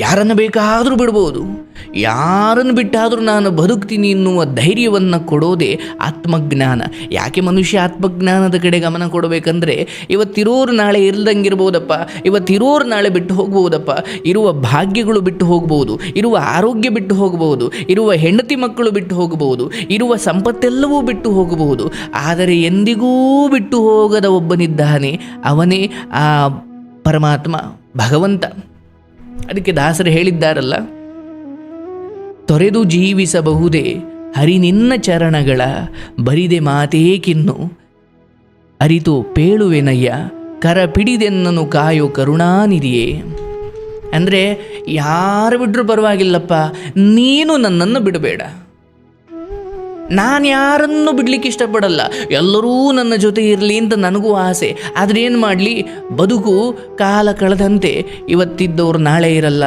ಯಾರನ್ನು ಬೇಕಾದರೂ ಬಿಡ್ಬೋದು. ಯಾರನ್ನು ಬಿಟ್ಟಾದರೂ ನಾನು ಬದುಕ್ತೀನಿ ಎನ್ನುವ ಧೈರ್ಯವನ್ನು ಕೊಡೋದೇ ಆತ್ಮಜ್ಞಾನ. ಯಾಕೆ ಮನುಷ್ಯ ಆತ್ಮಜ್ಞಾನದ ಕಡೆ ಗಮನ ಕೊಡಬೇಕಂದ್ರೆ, ಇವತ್ತಿರೋರು ನಾಳೆ ಇರ್ದಂಗಿರ್ಬೋದಪ್ಪ ಇವತ್ತಿರೋರು ನಾಳೆ ಬಿಟ್ಟು ಹೋಗ್ಬೋದಪ್ಪ. ಇರುವ ಭಾಗ್ಯಗಳು ಬಿಟ್ಟು ಹೋಗ್ಬೋದು, ಇರುವ ಆರೋಗ್ಯ ಬಿಟ್ಟು ಹೋಗ್ಬೋದು, ಇರುವ ಹೆಂಡತಿ ಮಕ್ಕಳು ಬಿಟ್ಟು ಹೋಗಬಹುದು ಇರುವ ಸಂಪತ್ತೆಲ್ಲವೂ ಬಿಟ್ಟು ಹೋಗಬಹುದು ಆದರೆ ಎಂದಿಗೂ ಬಿಟ್ಟು ಹೋಗದ ಒಬ್ಬನಿದ್ದಾನೆ, ಅವನೇ ಆ ಪರಮಾತ್ಮ ಭಗವಂತ. ಅದಕ್ಕೆ ದಾಸರು ಹೇಳಿದ್ದಾರಲ್ಲ, ತೊರೆದು ಜೀವಿಸಬಹುದೇ ಹರಿ ನಿನ್ನ ಚರಣಗಳ, ಬರಿದೆ ಮಾತೇಕಿನ್ನು ಅರಿತು ಪೇಳುವೆನಯ್ಯ, ಕರ ಪಿಡಿದೆನ್ನನು ಕಾಯೋ ಕರುಣಾನಿದೆಯೇ ಅಂದರೆ ಯಾರು ಬಿಟ್ಟರು ಪರವಾಗಿಲ್ಲಪ್ಪ, ನೀನು ನನ್ನನ್ನು ಬಿಡಬೇಡ. ನಾನು ಯಾರನ್ನು ಬಿಡ್ಲಿಕ್ಕೆ ಇಷ್ಟಪಡಲ್ಲ. ಎಲ್ಲರೂ ನನ್ನ ಜೊತೆ ಇರಲಿ ಅಂತ ನನಗೂ ಆಸೆ. ಆದರೆ ಏನು ಮಾಡಲಿ? ಬದುಕು ಕಾಲ ಕಳೆದಂತೆ ಇವತ್ತಿದ್ದವರು ನಾಳೆ ಇರಲ್ಲ.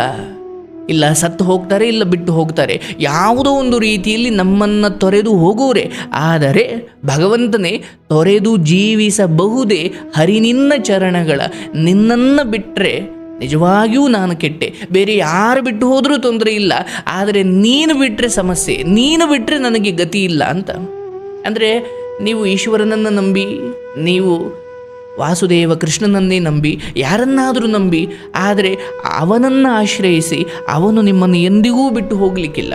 ಇಲ್ಲ ಸತ್ತು ಹೋಗ್ತಾರೆ, ಇಲ್ಲ ಬಿಟ್ಟು ಹೋಗ್ತಾರೆ. ಯಾವುದೋ ಒಂದು ರೀತಿಯಲ್ಲಿ ನಮ್ಮನ್ನು ತೊರೆದು ಹೋಗುವರೆ. ಆದರೆ ಭಗವಂತನೇ ತೊರೆದು ಜೀವಿಸಬಹುದೇ ಹರಿನಿನ್ನ ಚರಣಗಳ. ನಿನ್ನನ್ನು ಬಿಟ್ಟರೆ ನಿಜವಾಗಿಯೂ ನಾನು ಕೆಟ್ಟೆ. ಬೇರೆ ಯಾರು ಬಿಟ್ಟು ಹೋದರೂ ತೊಂದರೆ ಇಲ್ಲ. ಆದರೆ ನೀನು ಬಿಟ್ಟರೆ ಸಮಸ್ಯೆ, ನೀನು ಬಿಟ್ಟರೆ ನನಗೆ ಗತಿ ಇಲ್ಲ ಅಂತ. ಅಂದರೆ ನೀವು ಈಶ್ವರನನ್ನು ನಂಬಿ, ನೀವು ವಾಸುದೇವ ಕೃಷ್ಣನನ್ನೇ ನಂಬಿ, ಯಾರನ್ನಾದರೂ ನಂಬಿ, ಆದರೆ ಅವನನ್ನು ಆಶ್ರಯಿಸಿ ಅವನು ನಿಮ್ಮನ್ನು ಎಂದಿಗೂ ಬಿಟ್ಟು ಹೋಗಲಿಕ್ಕಿಲ್ಲ.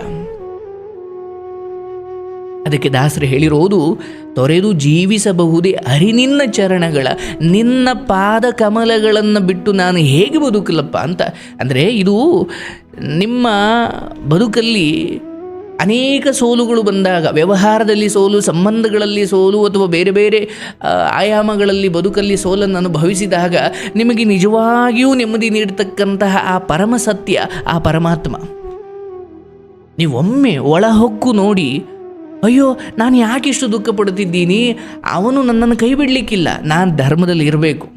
ಅದಕ್ಕೆ ದಾಸರು ಹೇಳಿರೋದು, ತೊರೆದು ಜೀವಿಸಬಹುದೇ ಅರಿನಿನ್ನ ಚರಣಗಳ, ನಿನ್ನ ಪಾದ ಕಮಲಗಳನ್ನು ಬಿಟ್ಟು ನಾನು ಹೇಗೆ ಬದುಕಲಪ್ಪ ಅಂತ. ಅಂದರೆ ಇದು ನಿಮ್ಮ ಬದುಕಲ್ಲಿ ಅನೇಕ ಸೋಲುಗಳು ಬಂದಾಗ, ವ್ಯವಹಾರದಲ್ಲಿ ಸೋಲು, ಸಂಬಂಧಗಳಲ್ಲಿ ಸೋಲು ಅಥವಾ ಬೇರೆ ಬೇರೆ ಆಯಾಮಗಳಲ್ಲಿ ಬದುಕಲ್ಲಿ ಸೋಲನ್ನು ಅನುಭವಿಸಿದಾಗ ನಿಮಗೆ ನಿಜವಾಗಿಯೂ ನೆಮ್ಮದಿ ನೀಡತಕ್ಕಂತಹ ಆ ಪರಮ ಸತ್ಯ, ಆ ಪರಮಾತ್ಮ. ನೀವೊಮ್ಮೆ ಒಳಹೊಕ್ಕು ನೋಡಿ ಅಯ್ಯೋ, ನಾನು ಯಾಕೆ ಇಷ್ಟು ದುಃಖ ಪಡುತ್ತಿದ್ದೀನಿ? ಅವನು ನನ್ನನ್ನು ಕೈ ಬಿಡಲಿಕ್ಕಿಲ್ಲ. ನಾನು ಧರ್ಮದಲ್ಲಿ ಇರಬೇಕು.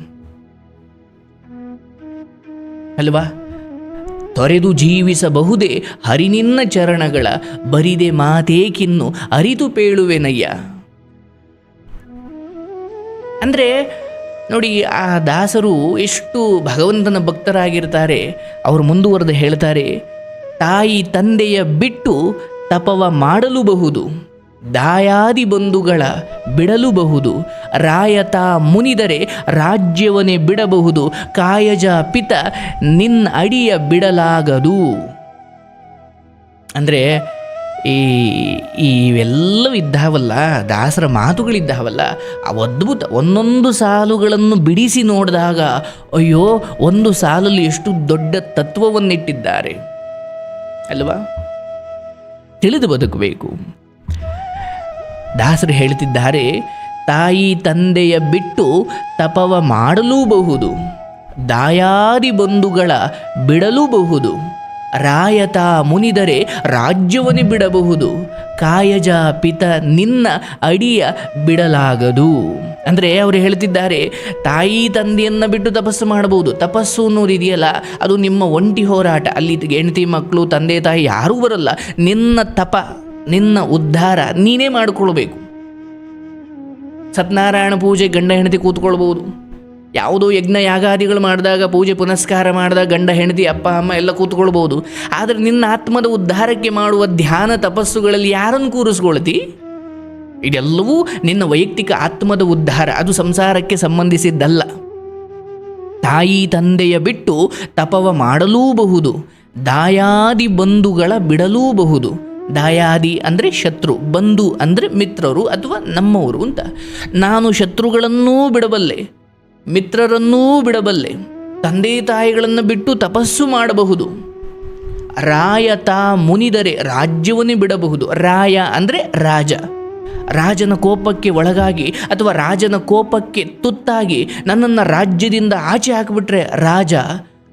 ಅಲ್ವಾ? ತೊರೆದು ಜೀವಿಸಬಹುದೇ ಹರಿನಿನ್ನ ಚರಣಗಳ? ಬರಿದೆ ಮಾತೇಕಿನ್ನು ಅರಿತು ಪೇಳುವೆನಯ್ಯ. ಅಂದರೆ, ನೋಡಿ, ಆ ದಾಸರು ಎಷ್ಟು ಭಗವಂತನ ಭಕ್ತರಾಗಿರ್ತಾರೆ. ಅವರು ಮುಂದುವರೆದು ಹೇಳ್ತಾರೆ, ತಾಯಿ ತಂದೆಯ ಬಿಟ್ಟು ತಪವ ಮಾಡಲೂಬಹುದು. ದಾಯಾದಿ ಬಂಧುಗಳ ಬಿಡಲುಬಹುದು, ರಾಯತ ಮುನಿದರೆ ರಾಜ್ಯವನೆ ಬಿಡಬಹುದು, ಕಾಯಜ ಪಿತ ನಿನ್ನ ಅಡಿಯ ಬಿಡಲಾಗದು. ಅಂದರೆ ಈ ಇವೆಲ್ಲವೂ ಇದ್ದಾವಲ್ಲ, ದಾಸರ ಮಾತುಗಳಿದ್ದಾವಲ್ಲ ಆ ಅದ್ಭುತ. ಒಂದೊಂದು ಸಾಲುಗಳನ್ನು ಬಿಡಿಸಿ ನೋಡಿದಾಗ, ಅಯ್ಯೋ, ಒಂದು ಸಾಲಲ್ಲಿ ಎಷ್ಟು ದೊಡ್ಡ ತತ್ವವನ್ನಿಟ್ಟಿದ್ದಾರೆ. ಅಲ್ವಾ? ತಿಳಿದು ಬದುಕಬೇಕು. ದಾಸರು ಹೇಳ್ತಿದ್ದಾರೆ ತಾಯಿ ತಂದೆಯ ಬಿಟ್ಟು ತಪವ ಮಾಡಲೂಬಹುದು, ದಾಯಾದಿ ಬಂಧುಗಳ ಬಿಡಲೂಬಹುದು, ರಾಯತ ಮುನಿದರೆ ರಾಜ್ಯವನ್ನೇ ಬಿಡಬಹುದು, ಕಾಯಜ ಪಿತ ನಿನ್ನ ಅಡಿಯ ಬಿಡಲಾಗದು. ಅಂದರೆ ಅವರು ಹೇಳ್ತಿದ್ದಾರೆ ತಾಯಿ ತಂದೆಯನ್ನು ಬಿಟ್ಟು ತಪಸ್ಸು ಮಾಡಬಹುದು. ತಪಸ್ಸು ಅನ್ನೋದು ಇದೆಯಲ್ಲ, ಅದು ನಿಮ್ಮ ಒಂಟಿ ಹೋರಾಟ. ಅಲ್ಲಿ ಹೆಂಡತಿ ಮಕ್ಕಳು, ತಂದೆ ತಾಯಿ ಯಾರೂ ಬರಲ್ಲ, ನಿನ್ನ ತಪ. ನಿನ್ನ ಉದ್ಧಾರ ನೀನೇ ಮಾಡಿಕೊಳ್ಬೇಕು. ಸತ್ಯನಾರಾಯಣ ಪೂಜೆ ಗಂಡ ಹೆಂಡತಿ ಕೂತ್ಕೊಳ್ಬೋದು ಯಾವುದೋ ಯಜ್ಞ ಯಾಗಾದಿಗಳು ಮಾಡಿದಾಗ ಪೂಜೆ ಪುನಸ್ಕಾರ ಮಾಡಿದಾಗ ಗಂಡ ಹೆಂಡತಿ, ಅಪ್ಪ, ಅಮ್ಮ ಎಲ್ಲ ಕೂತ್ಕೊಳ್ಬೋದು ಆದರೆ ನಿನ್ನ ಆತ್ಮದ ಉದ್ಧಾರಕ್ಕೆ ಮಾಡುವ ಧ್ಯಾನ ತಪಸ್ಸುಗಳಲ್ಲಿ ಯಾರನ್ನು ಕೂರಿಸ್ಕೊಳ್ತಿ? ಇದೆಲ್ಲವೂ ನಿನ್ನ ವೈಯಕ್ತಿಕ ಆತ್ಮದ ಉದ್ಧಾರ. ಅದು ಸಂಸಾರಕ್ಕೆ ಸಂಬಂಧಿಸಿದ್ದಲ್ಲ. ತಾಯಿ ತಂದೆಯ ಬಿಟ್ಟು ತಪವ ಮಾಡಲೂಬಹುದು. ದಾಯಾದಿ ಬಂಧುಗಳ ಬಿಡಲೂಬಹುದು. ದಾಯಾದಿ ಅಂದರೆ ಶತ್ರು, ಬಂಧು ಅಂದರೆ ಮಿತ್ರರು ಅಥವಾ ನಮ್ಮವರು ಅಂತ. ನಾನು ಶತ್ರುಗಳನ್ನೂ ಬಿಡಬಲ್ಲೆ, ಮಿತ್ರರನ್ನೂ ಬಿಡಬಲ್ಲೆ, ತಂದೆ ತಾಯಿಗಳನ್ನು ಬಿಟ್ಟು ತಪಸ್ಸು ಮಾಡಬಹುದು. ರಾಯತ ಮುನಿದರೆ ರಾಜ್ಯವನ್ನೇ ಬಿಡಬಹುದು. ರಾಯ ಅಂದರೆ ರಾಜ. ರಾಜನ ಕೋಪಕ್ಕೆ ಒಳಗಾಗಿ ಅಥವಾ ರಾಜನ ಕೋಪಕ್ಕೆ ತುತ್ತಾಗಿ ನನ್ನನ್ನು ರಾಜ್ಯದಿಂದ ಆಚೆ ಹಾಕಿಬಿಟ್ರೆ ರಾಜ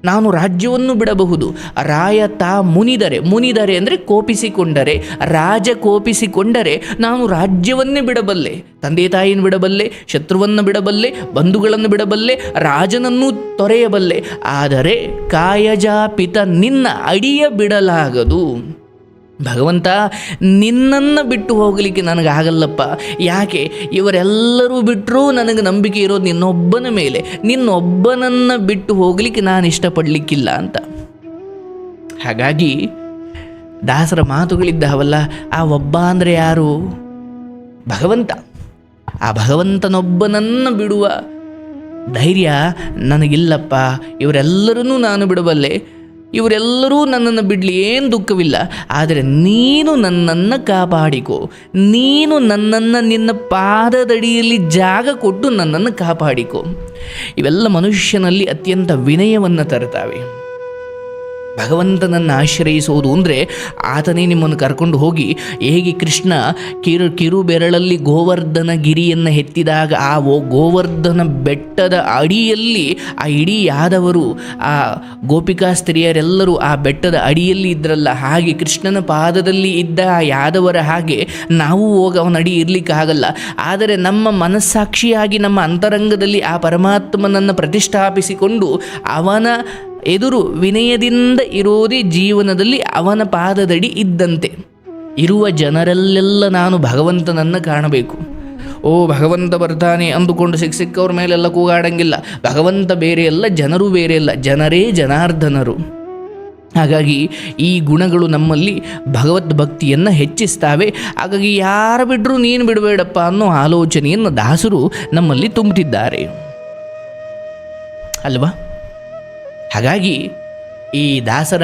ನಾನು ರಾಜ್ಯವನ್ನು ಬಿಡಬಹುದು. ರಾಯತ ಮುನಿದರೆ ಮುನಿದರೆ ಅಂದರೆ ಕೋಪಿಸಿಕೊಂಡರೆ, ರಾಜ ಕೋಪಿಸಿಕೊಂಡರೆ ನಾನು ರಾಜ್ಯವನ್ನೇ ಬಿಡಬಲ್ಲೆ, ತಂದೆ ತಾಯಿಯನ್ನು ಬಿಡಬಲ್ಲೆ, ಶತ್ರುವನ್ನು ಬಿಡಬಲ್ಲೆ, ಬಂಧುಗಳನ್ನು ಬಿಡಬಲ್ಲೆ, ರಾಜನನ್ನು ತೊರೆಯಬಲ್ಲೆ. ಆದರೆ ಕಾಯಜಾಪಿತ ನಿನ್ನ ಅಡಿಯ ಬಿಡಲಾಗದು. ಭಗವಂತ, ನಿನ್ನನ್ನು ಬಿಟ್ಟು ಹೋಗಲಿಕ್ಕೆ ನನಗಾಗಲ್ಲಪ್ಪ. ಯಾಕೆ? ಇವರೆಲ್ಲರೂ ಬಿಟ್ಟರೂ ನನಗೆ ನಂಬಿಕೆ ಇರೋದು ನಿನ್ನೊಬ್ಬನ ಮೇಲೆ. ನಿನ್ನೊಬ್ಬನನ್ನು ಬಿಟ್ಟು ಹೋಗಲಿಕ್ಕೆ ನಾನು ಇಷ್ಟಪಡಲಿಕ್ಕಿಲ್ಲ ಅಂತ. ಹಾಗಾಗಿ, ದಾಸರ ಮಾತುಗಳಿದ್ದಾವಲ್ಲ, ಆ ಒಬ್ಬ ಅಂದರೆ ಯಾರು? ಭಗವಂತ. ಆ ಭಗವಂತನೊಬ್ಬನನ್ನು ಬಿಡುವ ಧೈರ್ಯ ನನಗಿಲ್ಲಪ್ಪ. ಇವರೆಲ್ಲರನ್ನೂ ನಾನು ಬಿಡಬಲ್ಲೆ. ಇವರೆಲ್ಲರೂ ನನ್ನನ್ನು ಬಿಡಲಿ, ಏನು ದುಃಖವಿಲ್ಲ. ಆದರೆ ನೀನು ನನ್ನನ್ನು ಕಾಪಾಡಿಕೋ. ನೀನು ನನ್ನನ್ನು ನಿನ್ನ ಪಾದದಡಿಯಲ್ಲಿ ಜಾಗ ಕೊಟ್ಟು ನನ್ನನ್ನು ಕಾಪಾಡಿಕೊ. ಇವೆಲ್ಲ ಮನುಷ್ಯನಲ್ಲಿ ಅತ್ಯಂತ ವಿನಯವನ್ನು ತರ್ತಾವೆ ಭಗವಂತನನ್ನು ಆಶ್ರಯಿಸುವುದು ಅಂದರೆ ಆತನೇ ನಿಮ್ಮನ್ನು ಕರ್ಕೊಂಡು ಹೋಗಿ ಹೇಗೆ ಕೃಷ್ಣ ಕಿರು ಕಿರು ಬೆರಳಲ್ಲಿ ಗೋವರ್ಧನ ಗಿರಿಯನ್ನು ಎತ್ತಿದಾಗ ಆ ಓ ಗೋವರ್ಧನ ಬೆಟ್ಟದ ಅಡಿಯಲ್ಲಿ ಆ ಇಡೀ ಯಾದವರು, ಆ ಗೋಪಿಕಾ ಸ್ತ್ರೀಯರೆಲ್ಲರೂ ಆ ಬೆಟ್ಟದ ಅಡಿಯಲ್ಲಿ ಇದ್ರಲ್ಲ, ಹಾಗೆ ಕೃಷ್ಣನ ಪಾದದಲ್ಲಿ ಇದ್ದ ಆ ಯಾದವರ ಹಾಗೆ ನಾವು ಹೋಗಿ ಅವನ ಅಡಿ ಇರಲಿಕ್ಕಾಗಲ್ಲ ಆದರೆ ನಮ್ಮ ಮನಸ್ಸಾಕ್ಷಿಯಾಗಿ ನಮ್ಮ ಅಂತರಂಗದಲ್ಲಿ ಆ ಪರಮಾತ್ಮನನ್ನು ಪ್ರತಿಷ್ಠಾಪಿಸಿಕೊಂಡು ಅವನ ಎದುರು ವಿನಯದಿಂದ ಇರೋದೇ ಜೀವನದಲ್ಲಿ ಅವನ ಪಾದದಡಿ ಇದ್ದಂತೆ. ಇರುವ ಜನರಲ್ಲೆಲ್ಲ ನಾನು ಭಗವಂತನನ್ನು ಕಾಣಬೇಕು. ಓ, ಭಗವಂತ ಬರ್ತಾನೆ ಅಂದುಕೊಂಡು ಸಿಕ್ಕ ಸಿಕ್ಕವ್ರ ಮೇಲೆಲ್ಲ ಕೂಗಾಡಂಗಿಲ್ಲ. ಭಗವಂತ ಬೇರೆ ಅಲ್ಲ, ಜನರು ಬೇರೆ ಅಲ್ಲ, ಜನರೇ ಜನಾರ್ದನರು. ಹಾಗಾಗಿ ಈ ಗುಣಗಳು ನಮ್ಮಲ್ಲಿ ಭಗವದ್ ಭಕ್ತಿಯನ್ನು ಹೆಚ್ಚಿಸ್ತಾವೆ. ಹಾಗಾಗಿ ಯಾರು ಬಿಟ್ಟರೂ ನೀನು ಬಿಡಬೇಡಪ್ಪ ಅನ್ನೋ ಆಲೋಚನೆಯನ್ನು ದಾಸರು ನಮ್ಮಲ್ಲಿ ತುಂಬುತ್ತಿದ್ದಾರೆ ಅಲ್ವಾ? ಹಾಗಾಗಿ ಈ ದಾಸರ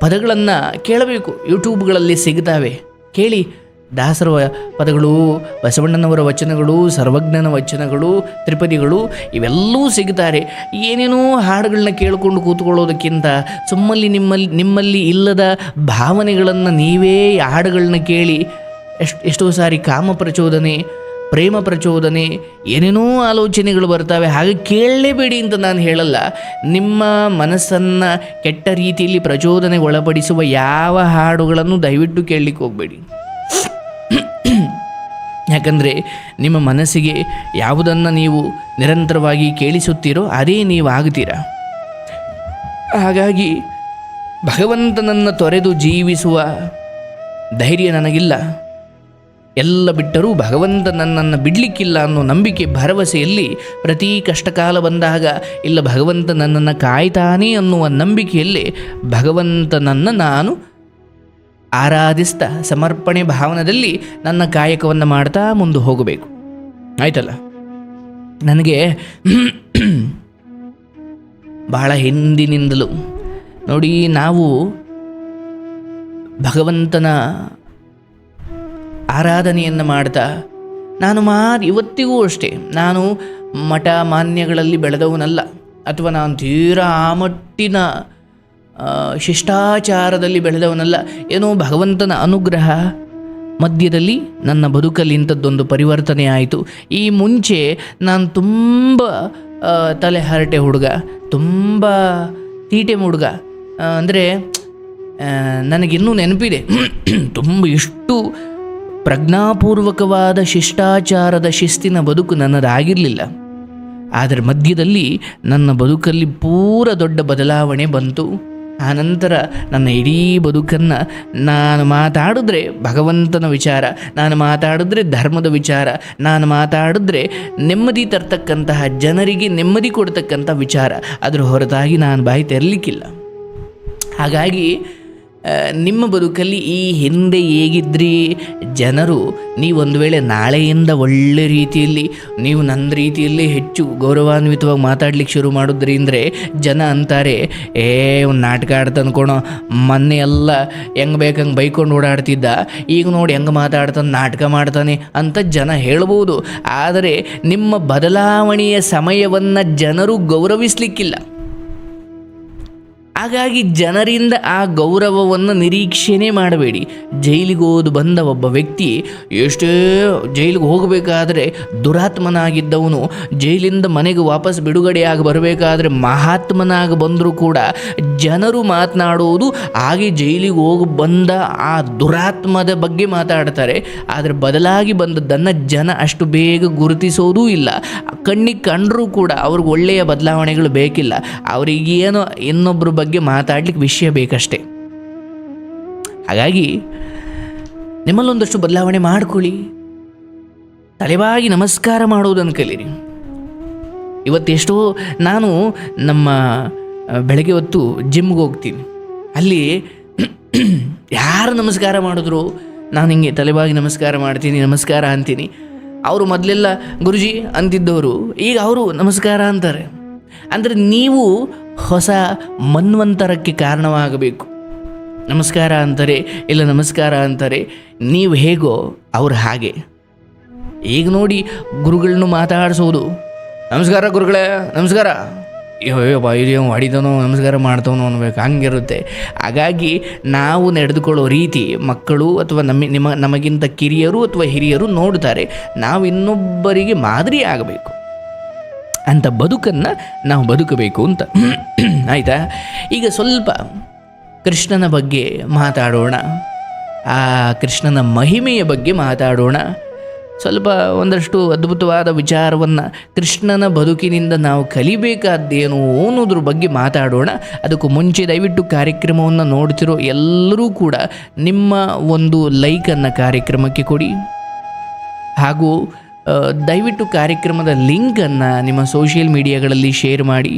ಪದಗಳನ್ನು ಕೇಳಬೇಕು. ಯೂಟ್ಯೂಬ್ಗಳಲ್ಲಿ ಸಿಗ್ತಾವೆ. ಕೇಳಿ. ದಾಸರ ಪದಗಳು, ಬಸವಣ್ಣನವರ ವಚನಗಳು, ಸರ್ವಜ್ಞನ ವಚನಗಳು, ತ್ರಿಪದಿಗಳು ಇವೆಲ್ಲವೂ ಸಿಗ್ತಾರೆ. ಏನೇನೋ ಹಾಡುಗಳನ್ನ ಕೇಳಿಕೊಂಡು ಕೂತ್ಕೊಳ್ಳೋದಕ್ಕಿಂತ ಸುಮ್ಮಲ್ಲಿ ನಿಮ್ಮಲ್ಲಿ ನಿಮ್ಮಲ್ಲಿ ಇಲ್ಲದ ಭಾವನೆಗಳನ್ನು ನೀವೇ ಹಾಡುಗಳನ್ನ ಕೇಳಿ, ಎಷ್ಟು, ಎಷ್ಟೋ ಸಾರಿ ಕಾಮ ಪ್ರಚೋದನೆ ಪ್ರೇಮ ಪ್ರಚೋದನೆ, ಏನೇನೋ ಆಲೋಚನೆಗಳು ಬರ್ತವೆ, ಹಾಗೆ ಕೇಳಲೇಬೇಡಿ ಅಂತ ನಾನು ಹೇಳಲ್ಲ. ನಿಮ್ಮ ಮನಸ್ಸನ್ನು ಕೆಟ್ಟ ರೀತಿಯಲ್ಲಿ ಪ್ರಚೋದನೆ ಒಳಪಡಿಸುವ ಯಾವ ಹಾಡುಗಳನ್ನು ದಯವಿಟ್ಟು ಕೇಳಲಿಕ್ಕೆ ಹೋಗಬೇಡಿ. ಯಾಕಂದರೆ ನಿಮ್ಮ ಮನಸ್ಸಿಗೆ ಯಾವುದನ್ನು ನೀವು ನಿರಂತರವಾಗಿ ಕೇಳಿಸುತ್ತೀರೋ ಅದೇ ನೀವು ಆಗ್ತೀರಾ ಹಾಗಾಗಿ ಭಗವಂತನನ್ನು ತೊರೆದು ಜೀವಿಸುವ ಧೈರ್ಯ ನನಗಿಲ್ಲ. ಎಲ್ಲ ಬಿಟ್ಟರೂ ಭಗವಂತ ನನ್ನನ್ನು ಬಿಡಲಿಕ್ಕಿಲ್ಲ ಅನ್ನೋ ನಂಬಿಕೆ, ಭರವಸೆಯಲ್ಲಿ ಪ್ರತಿ ಕಷ್ಟಕಾಲ ಬಂದಾಗ ಇಲ್ಲ ಭಗವಂತ ನನ್ನನ್ನು ಕಾಯ್ತಾನೆ ಅನ್ನುವ ನಂಬಿಕೆಯಲ್ಲಿ ಭಗವಂತನನ್ನು ನಾನು ಆರಾಧಿಸ್ತಾ ಸಮರ್ಪಣೆ ಭಾವನದಲ್ಲಿ ನನ್ನ ಕಾಯಕವನ್ನು ಮಾಡ್ತಾ ಮುಂದೆ ಹೋಗಬೇಕು. ಆಯ್ತಲ್ಲ? ನನಗೆ ಬಹಳ ಹಿಂದಿನಿಂದಲೂ ನೋಡಿ, ನಾವು ಭಗವಂತನ ಆರಾಧನೆಯನ್ನು ಮಾಡ್ತಾ ನಾನು ಮಾರ್ ಇವತ್ತಿಗೂ ಅಷ್ಟೇ. ನಾನು ಮಠ ಮಾನ್ಯಗಳಲ್ಲಿ ಬೆಳೆದವನಲ್ಲ. ಅಥವಾ ನಾನು ತೀರಾ ಆ ಮಟ್ಟಿನ ಶಿಷ್ಟಾಚಾರದಲ್ಲಿ ಬೆಳೆದವನಲ್ಲ. ಏನೋ ಭಗವಂತನ ಅನುಗ್ರಹ ಮಧ್ಯದಲ್ಲಿ ನನ್ನ ಬದುಕಲ್ಲಿ ಇಂಥದ್ದೊಂದು ಪರಿವರ್ತನೆ ಆಯಿತು. ಈ ಮುಂಚೆ ನಾನು ತುಂಬ ತಲೆ ಹರಟೆ ಹುಡುಗ, ತುಂಬ ತೀಟೆ ಹುಡುಗ ಅಂದರೆ ನನಗಿನ್ನೂ ನೆನಪಿದೆ. ತುಂಬ ಇಷ್ಟು ಪ್ರಜ್ಞಾಪೂರ್ವಕವಾದ ಶಿಷ್ಟಾಚಾರದ ಶಿಸ್ತಿನ ಬದುಕು ನನ್ನದಾಗಿರಲಿಲ್ಲ. ಆದರೆ ಮಧ್ಯದಲ್ಲಿ ನನ್ನ ಬದುಕಲ್ಲಿ ಪೂರ ದೊಡ್ಡ ಬದಲಾವಣೆ ಬಂತು. ಆನಂತರ ನನ್ನ ಇಡೀ ಬದುಕನ್ನು ನಾನು ಮಾತಾಡಿದ್ರೆ ಭಗವಂತನ ವಿಚಾರ, ನಾನು ಮಾತಾಡಿದ್ರೆ ಧರ್ಮದ ವಿಚಾರ, ನಾನು ಮಾತಾಡಿದ್ರೆ ನೆಮ್ಮದಿ ತರ್ತಕ್ಕಂತಹ ಜನರಿಗೆ ನೆಮ್ಮದಿ ಕೊಡ್ತಕ್ಕಂಥ ವಿಚಾರ. ಅದರ ಹೊರತಾಗಿ ನಾನು ಬಾಯಿ ತೆರಲಿಕ್ಕಿಲ್ಲ. ಹಾಗಾಗಿ ನಿಮ್ಮ ಬದುಕಲ್ಲಿ ಈ ಹಿಂದೆ ಹೇಗಿದ್ರಿ? ಜನರು ನೀವು ಒಂದು ವೇಳೆ ನಾಳೆಯಿಂದ ಒಳ್ಳೆ ರೀತಿಯಲ್ಲಿ, ನೀವು ನನ್ನ ರೀತಿಯಲ್ಲಿ ಹೆಚ್ಚು ಗೌರವಾನ್ವಿತವಾಗಿ ಮಾತಾಡ್ಲಿಕ್ಕೆ ಶುರು ಮಾಡಿದ್ರಿ ಅಂದರೆ ಜನ ಅಂತಾರೆ, ಏ ಒಂದು ನಾಟಕ ಆಡ್ತ ಅನ್ಕೊಳೋ ಮೊನ್ನೆ ಎಲ್ಲ ಹೆಂಗೆ ಬೇಕಂಗೆ ಬೈಕೊಂಡು ಓಡಾಡ್ತಿದ್ದ, ಈಗ ನೋಡಿ ಹೆಂಗೆ ಮಾತಾಡ್ತಾನೆ, ನಾಟಕ ಮಾಡ್ತಾನೆ ಅಂತ ಜನ ಹೇಳ್ಬೋದು. ಆದರೆ ನಿಮ್ಮ ಬದಲಾವಣೆಯ ಸಮಯವನ್ನು ಜನರು ಗೌರವಿಸಲಿಕ್ಕಿಲ್ಲ. ಹಾಗಾಗಿ ಜನರಿಂದ ಆ ಗೌರವವನ್ನು ನಿರೀಕ್ಷೆನೇ ಮಾಡಬೇಡಿ. ಜೈಲಿಗೆ ಹೋದು ಬಂದ ಒಬ್ಬ ವ್ಯಕ್ತಿ ಎಷ್ಟೇ ಜೈಲಿಗೆ ಹೋಗಬೇಕಾದ್ರೆ ದುರಾತ್ಮನಾಗಿದ್ದವನು, ಜೈಲಿಂದ ಮನೆಗೆ ವಾಪಸ್ ಬಿಡುಗಡೆಯಾಗಿ ಬರಬೇಕಾದ್ರೆ ಮಹಾತ್ಮನಾಗಿ ಬಂದರೂ ಕೂಡ ಜನರು ಮಾತನಾಡುವುದು ಹಾಗೆ ಜೈಲಿಗೆ ಹೋಗಿ ಬಂದ ಆ ದುರಾತ್ಮದ ಬಗ್ಗೆ ಮಾತಾಡ್ತಾರೆ. ಆದರೆ ಬದಲಾಗಿ ಬಂದದ್ದನ್ನು ಜನ ಅಷ್ಟು ಬೇಗ ಗುರುತಿಸೋದೂ ಇಲ್ಲ. ಕಣ್ಣಿಗೆ ಕಂಡರೂ ಕೂಡ ಅವ್ರಿಗೆ ಒಳ್ಳೆಯ ಬದಲಾವಣೆಗಳು ಬೇಕಿಲ್ಲ. ಅವರಿಗೇನೋ ಇನ್ನೊಬ್ಬರ ಬಗ್ಗೆ ಮಾತಾಡ್ಲಿಕ್ಕೆ ವಿಷಯ ಬೇಕಷ್ಟೇ. ಹಾಗಾಗಿ ನಿಮ್ಮಲ್ಲೊಂದಷ್ಟು ಬದಲಾವಣೆ ಮಾಡ್ಕೊಳ್ಳಿ. ತಲೆಬಾಗಿ ನಮಸ್ಕಾರ ಮಾಡೋದನ್ನು ಕಲೀರಿ. ಇವತ್ತೆಷ್ಟೋ ನಾನು ನಮ್ಮ ಬೆಳಗ್ಗೆ ಹೊತ್ತು ಜಿಮ್ಗೆ ಹೋಗ್ತೀನಿ. ಅಲ್ಲಿ ಯಾರು ನಮಸ್ಕಾರ ಮಾಡಿದ್ರು? ನಾನು ಹಿಂಗೆ ತಲೆಬಾಗಿ ನಮಸ್ಕಾರ ಮಾಡ್ತೀನಿ, ನಮಸ್ಕಾರ ಅಂತೀನಿ. ಅವರು ಮೊದಲೆಲ್ಲ ಗುರುಜಿ ಅಂತಿದ್ದವರು, ಈಗ ಅವರು ನಮಸ್ಕಾರ ಅಂತಾರೆ. ಅಂದರೆ ನೀವು ಹೊಸ ಮನ್ವಂತರಕ್ಕೆ ಕಾರಣವಾಗಬೇಕು. ನಮಸ್ಕಾರ ಅಂತಾರೆ, ಇಲ್ಲ ನಮಸ್ಕಾರ ಅಂತಾರೆ, ನೀವು ಹೇಗೋ ಅವ್ರು ಹಾಗೆ. ಈಗ ನೋಡಿ ಗುರುಗಳನ್ನ ಮಾತಾಡಿಸೋದು. ನಮಸ್ಕಾರ ಗುರುಗಳೇ, ನಮಸ್ಕಾರ. ಅಯ್ಯೋ ಬಾ ಬಾಯಿದೇವ್ ಹೊಡಿತಾನೋ ನಮಸ್ಕಾರ ಮಾಡ್ತಾನೋ ಅನ್ಬೇಕು, ಹಂಗಿರುತ್ತೆ. ಹಾಗಾಗಿ ನಾವು ನಡೆದುಕೊಳ್ಳೋ ರೀತಿ ಮಕ್ಕಳು ಅಥವಾ ನಮ್ಮ, ನಿಮ್ಮ, ನಮಗಿಂತ ಕಿರಿಯರು ಅಥವಾ ಹಿರಿಯರು ನೋಡ್ತಾರೆ ನಾವು ಇನ್ನೊಬ್ಬರಿಗೆ ಮಾದರಿ ಆಗಬೇಕು. ಅಂತ ಬದುಕನ್ನು ನಾವು ಬದುಕಬೇಕು ಅಂತ. ಆಯಿತಾ? ಈಗ ಸ್ವಲ್ಪ ಕೃಷ್ಣನ ಬಗ್ಗೆ ಮಾತಾಡೋಣ. ಆ ಕೃಷ್ಣನ ಮಹಿಮೆಯ ಬಗ್ಗೆ ಮಾತಾಡೋಣ. ಸ್ವಲ್ಪ ಒಂದಷ್ಟು ಅದ್ಭುತವಾದ ವಿಚಾರವನ್ನು ಕೃಷ್ಣನ ಬದುಕಿನಿಂದ ನಾವು ಕಲಿಬೇಕಾದ್ದೇನು ಅನ್ನೋದ್ರ ಬಗ್ಗೆ ಮಾತಾಡೋಣ. ಅದಕ್ಕೂ ಮುಂಚೆ ದಯವಿಟ್ಟು ಕಾರ್ಯಕ್ರಮವನ್ನು ನೋಡ್ತಿರೋ ಎಲ್ಲರೂ ಕೂಡ ನಿಮ್ಮ ಒಂದು ಲೈಕನ್ನು ಕಾರ್ಯಕ್ರಮಕ್ಕೆ ಕೊಡಿ. ಹಾಗೂ ದಯವಿಟ್ಟು ಕಾರ್ಯಕ್ರಮದ ಲಿಂಕನ್ನು ನಿಮ್ಮ ಸೋಷಿಯಲ್ ಮೀಡಿಯಾಗಳಲ್ಲಿ ಶೇರ್ ಮಾಡಿ.